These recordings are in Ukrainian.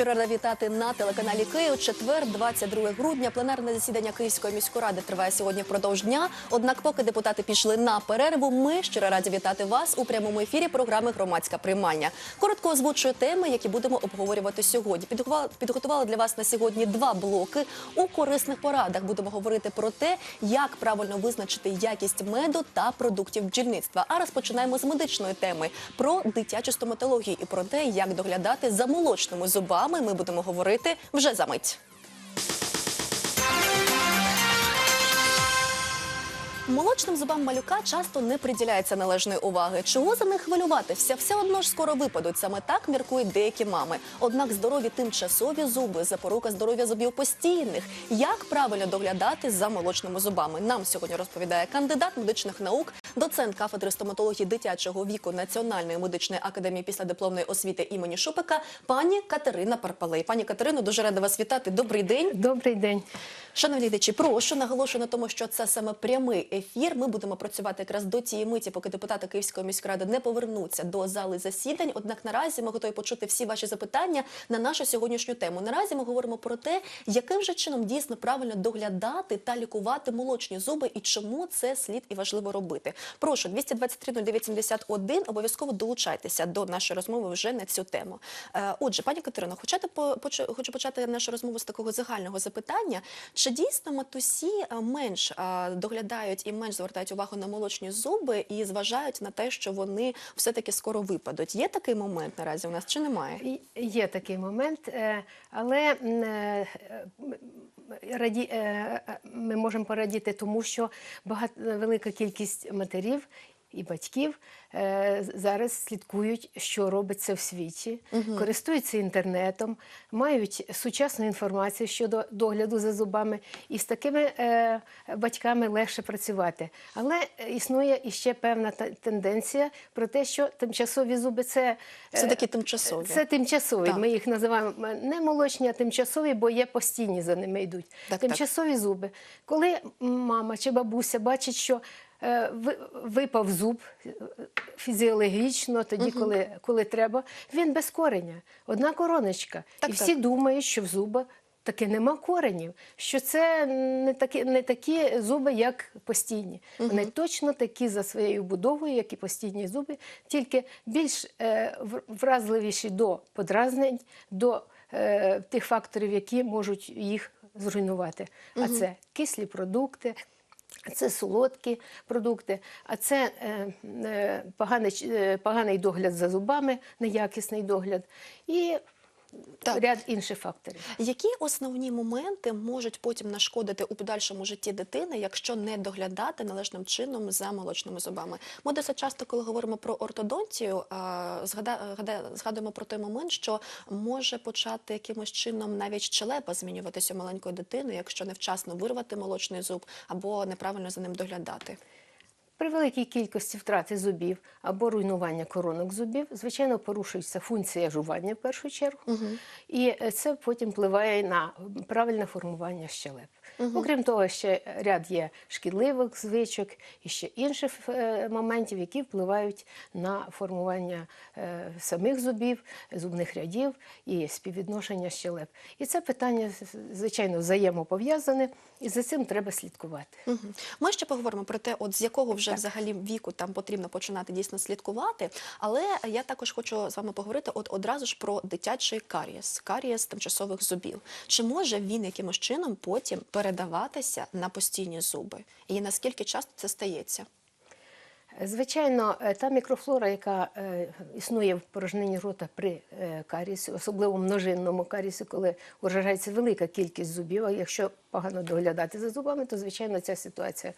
Щиро рада вітати на телеканалі Київ. Четвер, 22 грудня. Пленарне засідання Київської міської ради триває сьогодні впродовж дня. Однак, поки депутати пішли на перерву, ми щиро раді вітати вас у прямому ефірі програми Громадська приймання. Коротко озвучую теми, які будемо обговорювати сьогодні. Підготували для вас на сьогодні два блоки. У корисних порадах будемо говорити про те, як правильно визначити якість меду та продуктів бджільництва. А розпочинаємо з медичної теми про дитячу стоматологію і про те, як доглядати за молочними зубами. Ми будемо говорити вже за мить. Молочним зубам малюка часто не приділяється належної уваги. Чого за них хвилюватися? Все одно ж скоро випадуть. Саме так міркують деякі мами. Однак здорові тимчасові зуби, запорука здоров'я зубів постійних. Як правильно доглядати за молочними зубами? Нам сьогодні розповідає кандидат медичних наук, доцент кафедри стоматології дитячого віку Національної медичної академії післядипломної освіти імені Шупика, пані Катерина Парпалей. Пані Катерино, дуже рада вас вітати. Добрий день. Добрий день. Шановні глядачі, прошу наголошую на тому, що це саме прямий ефір. Ми будемо працювати якраз до тієї миті, поки депутати Київської міської ради не повернуться до зали засідань. Однак наразі ми готові почути всі ваші запитання на нашу сьогоднішню тему. Наразі ми говоримо про те, яким же чином дійсно правильно доглядати та лікувати молочні зуби і чому це слід і важливо робити. Прошу 223 0971, Обов'язково долучайтеся до нашої розмови вже на цю тему. Е, Отже, пані Катерино, хочете хочу почати нашу розмову з такого загального запитання. Чи дійсно матусі е, менш е, доглядають і менш звертають увагу на молочні зуби і зважають на те, що вони все-таки скоро випадуть? Є такий момент наразі у нас чи немає? Є такий момент, е, але раді, ми можемо порадіти тому, що багато, велика кількість матерів і батьків е, зараз слідкують, що робиться в світі, користуються інтернетом, мають сучасну інформацію щодо догляду за зубами, і з такими е, батьками легше працювати. Але існує іще певна тенденція про те, що тимчасові зуби це е, Все-таки тимчасові. це тимчасові. Так. Ми їх називаємо не молочні, а тимчасові, бо є постійні за ними йдуть. Так, тимчасові зуби. Коли мама чи бабуся бачить, що випав зуб е, фізіологічно, тоді, коли, коли треба, він без кореня, одна короночка. Так, І всі так. думають, що в зуба таки нема коренів, що це не такі, не такі зуби, як постійні. Вони точно такі за своєю будовою, як і постійні зуби, тільки більш е, вразливіші до подразнень, до е, тих факторів, які можуть їх зруйнувати. А це кислі продукти. Це солодкі продукти, а це е, е, поганий, е, поганий догляд за зубами, неякісний догляд. І Так. ряд інших факторів. Які основні моменти можуть потім нашкодити у подальшому житті дитини, якщо не доглядати належним чином за молочними зубами? Ми досить часто, коли говоримо про ортодонтію, згадуємо про той момент, що може почати якимось чином навіть щелепа змінюватися у маленької дитини, якщо невчасно вирвати молочний зуб або неправильно за ним доглядати. При великій кількості втрати зубів або руйнування коронок зубів, звичайно, порушується функція жування в першу чергу, і е, це потім впливає на правильне формування щелеп. Окрім того, ще ряд є шкідливих звичок і ще інших е, моментів, які впливають на формування е, самих зубів, зубних рядів і співвідношення щелеп. І це питання, звичайно, взаємопов'язане, і за цим треба слідкувати. Мгм. Ми ще поговоримо про те, от з якого вже взагалі віку там потрібно починати дійсно слідкувати. Але я також хочу з вами поговорити от одразу ж про дитячий карієс, карієс тимчасових зубів. Чи може він якимось чином потім передаватися на постійні зуби? І наскільки часто це стається? Звичайно, е, та мікрофлора, яка е, існує в порожнині рота при е, карісі, особливо множинному карісі, коли вражається велика кількість зубів, а якщо погано доглядати за зубами, то звичайно ця ситуація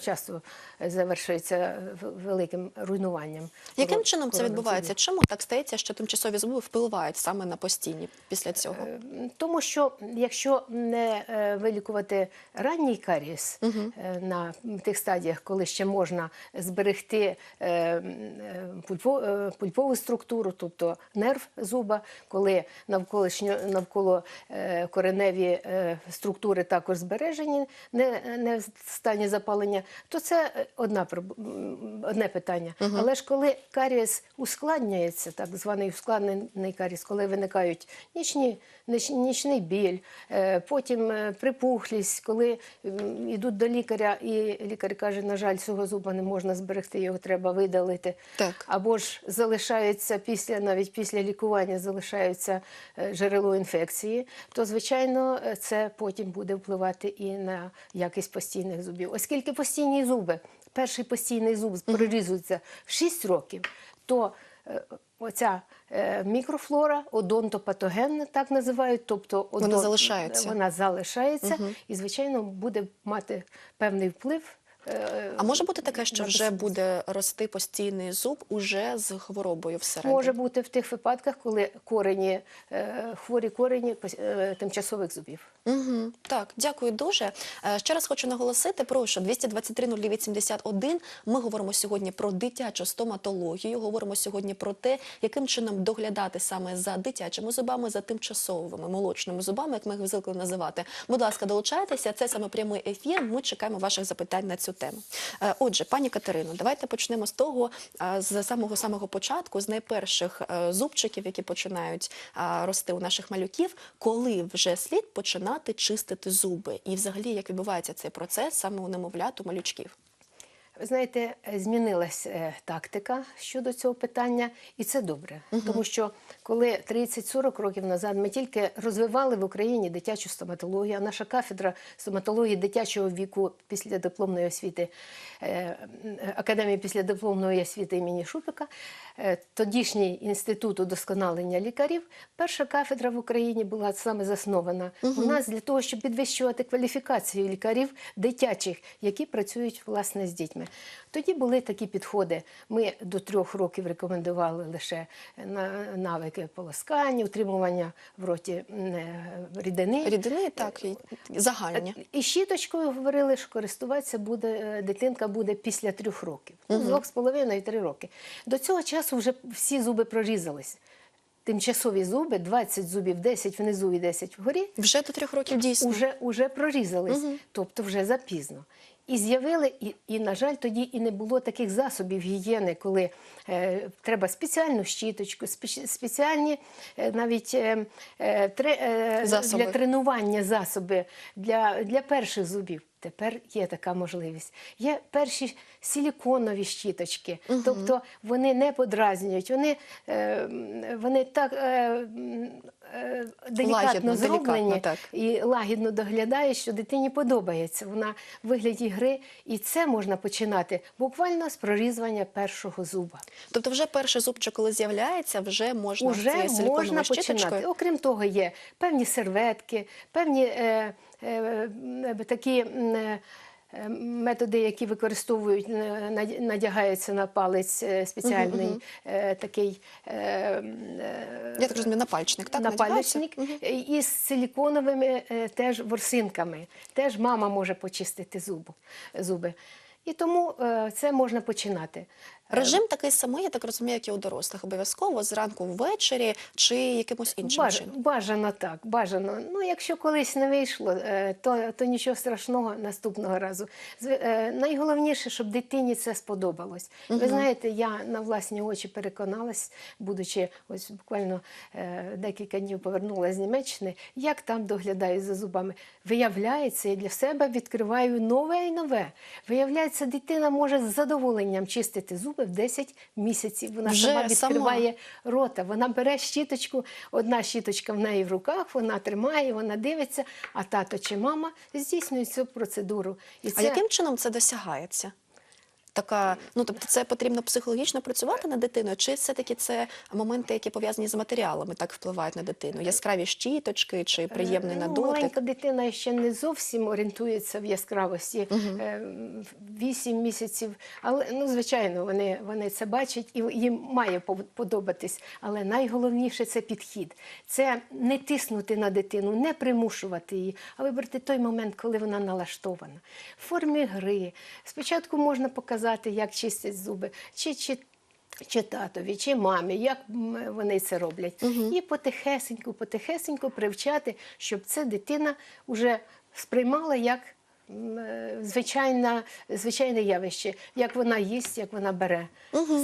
часто завершується великим руйнуванням. Яким чином це відбувається? Чому так стається, що тимчасові зуби впливають саме на постійні після цього? Тому що якщо не вилікувати ранній карієс е, на тих стадіях, коли ще можна можна зберегти е, е, е, пульпову структуру, тобто нерв зуба, коли навколишньо навколо кореневі структури також збережені, не, не в стані запалення, то це одна одне питання. Але ж коли карієс ускладнюється, так званий ускладнений карієс, коли виникають нічні, ніч- нічний біль, потім припухлість, коли йдуть до лікаря, і лікар каже, на жаль, цього зуба не можна зберегти, його треба видалити. Так. Або ж залишаються після, навіть після лікування залишаються е, джерело інфекції, то звичайно е, це потім буде впливати і на якість постійних зубів. Оскільки постійні зуби, перший постійний зуб прорізується в 6 років, то е, оця мікрофлора, одонтопатогенна, так називають, тобто Вона залишається. вона залишається і, звичайно, буде мати певний вплив. Е, А може бути таке, що вже буде рости постійний зуб уже з хворобою всередині? Може бути в тих випадках, коли корені, е, хворі корені е, тимчасових зубів. Угу. Так, дякую дуже. Ще раз хочу наголосити, прошу 223-09-71. Ми говоримо сьогодні про дитячу стоматологію. Говоримо сьогодні про те, яким чином доглядати саме за дитячими зубами, за тимчасовими молочними зубами, як ми їх звикли називати. Будь ласка, долучайтеся. Це саме прямий ефір. Ми чекаємо ваших запитань на цю тему. Е, Отже, пані Катерино, давайте почнемо з того, е, з самого самого початку, з найперших е, зубчиків, які починають рости у наших малюків, коли вже слід починати чистити зуби, і взагалі як відбувається цей процес саме у немовлят, у малючків. Знаєте, е, змінилась е, тактика щодо цього питання, і це добре. Тому що коли 30-40 років назад ми тільки розвивали в Україні дитячу стоматологію, а наша кафедра стоматології дитячого віку після дипломної освіти е, Академії післядипломної освіти імені Шупика, тодішній інститут удосконалення лікарів, перша кафедра в Україні була саме заснована у нас для того, щоб підвищувати кваліфікацію лікарів дитячих, які працюють власне з дітьми. Тоді були такі підходи. Ми до трьох років рекомендували лише навики полоскання, утримування в роті е, рідини. Рідини так і загальні. І щіточкою говорили, що користуватися буде е, дитинка буде після трьох років, ну, з двох з половиною три роки. До цього часу вже всі зуби прорізались. Тимчасові зуби, 20 зубів, 10 внизу і 10 вгорі, Вже до трьох років дійсно. уже, уже прорізались, тобто вже запізно. І з'явили, і, і, на жаль, тоді і не було таких засобів гігієни, коли е, треба спеціальну щіточку, спе- спеціальні е, навіть е, е, тре, е, Засоби. для тренування засоби для, для перших зубів. Тепер є така можливість. Є перші силіконові щіточки, тобто вони не подразнюють, вони, е, вони так е, е, делікатно Лагідно, зроблені делікатно, так. і лагідно доглядає, що дитині подобається. Вона в вигляді гри, і це можна починати буквально з прорізування першого зуба. Тобто, вже перший зубчик, коли з'являється, вже можна вже можна силіконовою починати. Окрім того, є певні серветки, певні е, е, е, такі. е, Методи, які використовують, е, надягаються на палець спеціальний спеціальний угу. такий е, м, е, Я так розумію, напальчник, так? напальчник і із силіконовими е, теж ворсинками. Теж мама може почистити зуби. І тому е, це можна починати. Режим такий самий, я так розумію, як і у дорослих. Обов'язково зранку ввечері чи якимось іншим Баж, чином. бажано так, бажано. Ну, якщо колись не вийшло, е, то, то нічого страшного наступного разу. Е, Найголовніше, щоб дитині це сподобалось. Ви знаєте, я на власні очі переконалась, будучи ось буквально е, декілька днів повернулася з Німеччини, як там доглядають за зубами. Виявляється, я для себе відкриваю нове і нове. Виявляється, дитина може з задоволенням чистити зуби в 10 місяців. Вона Вже сама сама. відкриває рота. Вона бере щіточку, одна щіточка в неї в руках, вона тримає, вона дивиться, а тато чи мама здійснюють цю процедуру. І А яким чином це досягається? Така, ну тобто, це потрібно психологічно працювати над дитиною, чи все-таки це моменти, які пов'язані з матеріалами, так впливають на дитину? Яскраві щіточки чи приємний на Ну, дотик? Маленька дитина ще не зовсім орієнтується в яскравості. Е, Вісім місяців. Але ну, звичайно, вони, вони це бачать і їм має подобатись. Але найголовніше це підхід. Це не тиснути на дитину, не примушувати її, а вибрати той момент, коли вона налаштована. В формі гри. Спочатку можна показати. Показати, як чистять зуби, чи, чи, чи татові, чи мамі, як вони це роблять. І потихесеньку, потихесеньку привчати, щоб це дитина вже сприймала як е, звичайна, звичайне явище, як вона їсть, як вона бере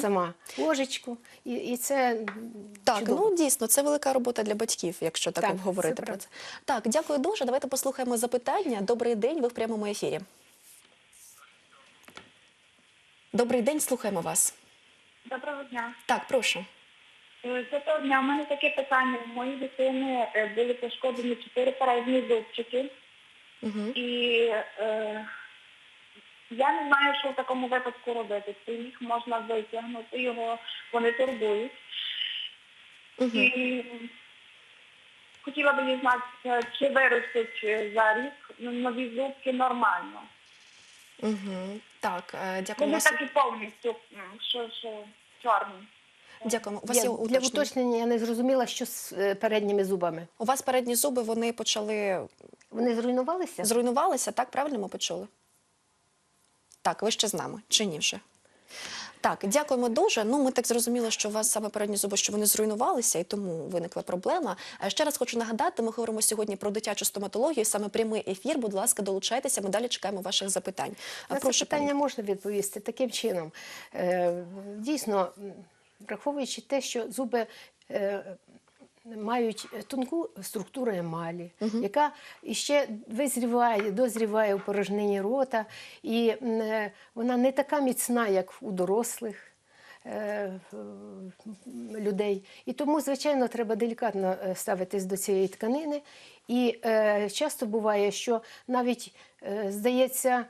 сама ложечку. І, і це Так, чудово. ну дійсно, це велика робота для батьків, якщо так, Так, обговорити це про це. Так, дякую дуже. Давайте послухаємо запитання. Добрий день, ви в прямому ефірі. Добрий день, слухаємо вас. Доброго дня. Так, прошу. Е, Доброго дня. У мене таке питання. У моїй дитини е, були пошкоджені чотири передні зубчики. Угу. І е, я не знаю, що в такому випадку робити. Чи їх можна витягнути, його вони турбують. Угу. І хотіла би дізнатися, чи виростуть е, за рік нові зубки нормально. Угу. Так, дякую. Ну, дякуємо. і повністю, що, що чорні. Дякуємо. У вас Я, є для уточнення? уточнення я не зрозуміла, що з е, передніми зубами. У вас передні зуби вони почали Вони зруйнувалися? зруйнувалися, так? Правильно ми почули? Так, ви ще з нами, чи ні вже? Так, дякуємо дуже. Ну, ми так зрозуміли, що у вас саме передні зуби, що вони зруйнувалися, і тому виникла проблема. Е, Ще раз хочу нагадати, ми говоримо сьогодні про дитячу стоматологію, саме прямий ефір. Будь ласка, долучайтеся. Ми далі чекаємо ваших запитань. На Прошу, це питання можна відповісти таким чином. Е, Дійсно, враховуючи те, що зуби е, мають тонку структуру емалі, яка іще визріває, дозріває у порожнині рота, і е, вона не така міцна, як у дорослих. е, людей. І тому, звичайно, треба делікатно е, ставитись до цієї тканини. І е, часто буває, що навіть е, здається, е,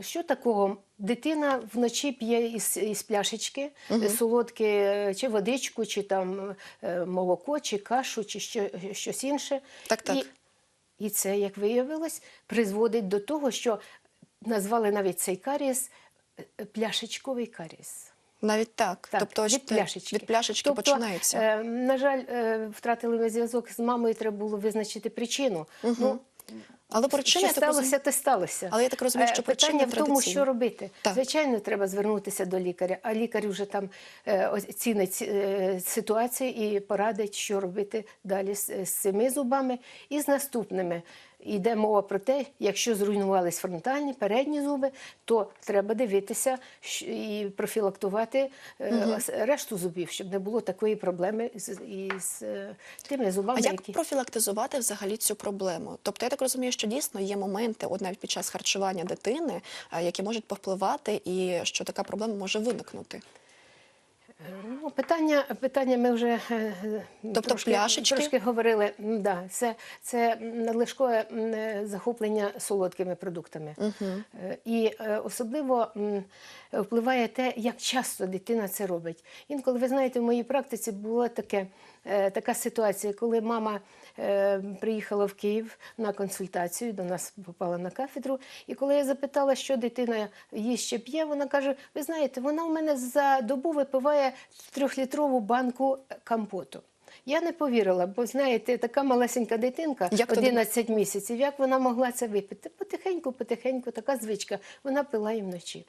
що такого дитина вночі п'є із, із пляшечки е, солодке, е, чи водичку, чи там е, молоко, чи кашу, чи що, щось інше. Так, так. І, і це, як виявилось, призводить до того, що назвали навіть цей карієс е, пляшечковий карієс. Навіть так. Так, тобто від пляшечки. від пляшечки тобто, починається. Е, на жаль, е, втратили ми зв'язок з мамою, треба було визначити причину. Ну, Але причина, що я так розумію, сталося, сталося. Але я так розумію, Е, що причина питання в тому, що робити. Так. Звичайно, треба звернутися до лікаря, а лікар вже там е, оцінить е, ситуацію і порадить, що робити далі з цими зубами і з наступними. Йде мова про те, якщо зруйнувались фронтальні, передні зуби, то треба дивитися і профілактувати ос- решту зубів, щоб не було такої проблеми з, із е, тими А як які профілактизувати взагалі цю проблему? Тобто я так розумію, що дійсно є моменти, от навіть під час харчування дитини, е, які можуть повпливати, і що така проблема може виникнути. Ну, питання, питання ми вже е, Тобто трошки, пляшечки? трошки говорили. Да, це, це надлишкове е, захоплення солодкими продуктами. Угу. І е, особливо впливає те, як часто дитина це робить. Інколи, ви знаєте, в моїй практиці була таке, е, така ситуація, коли мама е, приїхала в Київ на консультацію, до нас попала на кафедру. І коли я запитала, що дитина їсть чи п'є, вона каже: ви знаєте, вона у мене за добу випиває трьохлітрову банку компоту. Я не повірила, бо знаєте, така малесенька дитинка, Як то 11 місяців, як вона могла це випити? Потихеньку, потихеньку, така звичка. Вона пила і вночі.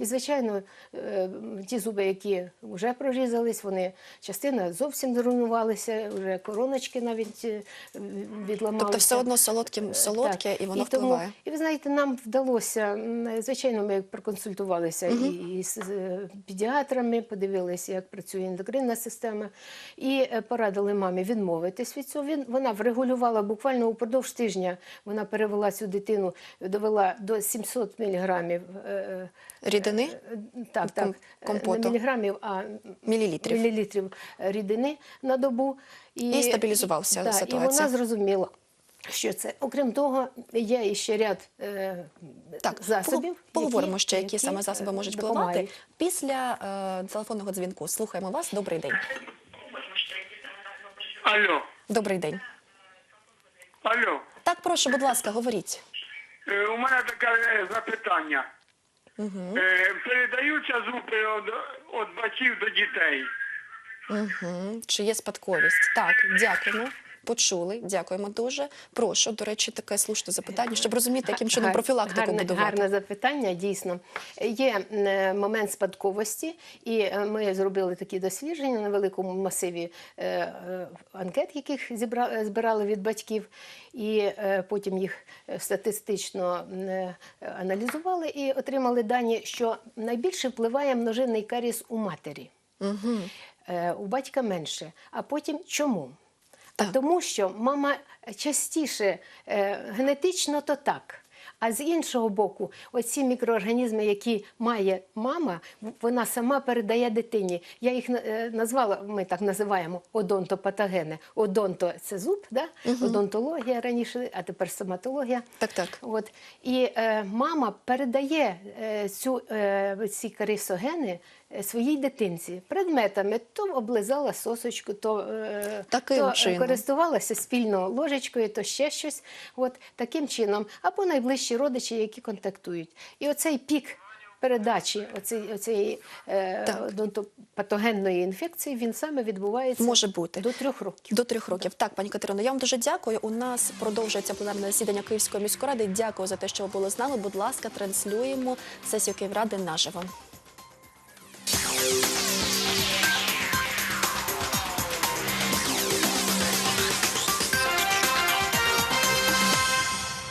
І, звичайно, е, ті зуби, які вже прорізались, вони частина зовсім зруйнувалися, вже короночки навіть е, відламалися. Тобто, все одно солодким солодке, Так. і воно тому- впливає. І ви знаєте, нам вдалося, звичайно, ми проконсультувалися і, і з е, педіатрами, подивилися, як працює ендокринна система, і е, порадили мамі відмовитись від цього. Він, вона врегулювала буквально упродовж тижня, вона перевела цю дитину, довела до 700 міліграмів. е, Рідини е, Так, так. Е, компоту. Не міліграмів, а Мілілітрів. мілілітрів рідини на добу. І стабілізувався да, ситуація. І вона зрозуміла, що це. Окрім того, є іще ряд е, Так, засобів. пог- поговоримо які- ще, які, саме е, засоби можуть впливати. Після е, телефонного дзвінку слухаємо вас. Добрий день. Алло, Добрий день. алло. Так, прошу, будь ласка, говоріть. Е, У мене таке е, запитання. Е, Передаються зуби від, від батьків до дітей. Угу. Чи є спадковість? Так, дякуємо. Почули, дякуємо дуже. Прошу, до речі, таке слушне запитання, щоб розуміти, яким чином профілактику гарне, будувати. Гарне запитання, дійсно. Є е, момент спадковості, і е, ми зробили такі дослідження на великому масиві е, анкет, яких збирали від батьків, і потім їх статистично аналізували і отримали дані, що найбільше впливає множинний каріс у матері. Е, У батька менше. А потім чому? Так. тому що мама частіше е, генетично то так. А з іншого боку, оці мікроорганізми, які має мама, вона сама передає дитині. Я їх е, назвала, ми так називаємо одонтопатогени. Одонто це зуб, да? одонтологія раніше, а тепер стоматологія. Так, так. От. І е, мама передає е, цю, е, ці карисогени своїй дитинці предметами. То облизала сосочку, то, е, Таким то е, чином. користувалася спільно ложечкою, то ще щось. От таким чином. Або найближчі родичі, які контактують. І оцей пік. Передачі е, Так. інфекції він саме відбувається Може бути. до трьох років. До трьох років. Так, пані Катерино, я вам дуже дякую. У нас продовжується пленарне засідання Київської міської ради. Дякую за те, що ви були з нами. Будь ласка, транслюємо сесію Київради наживо. Bye.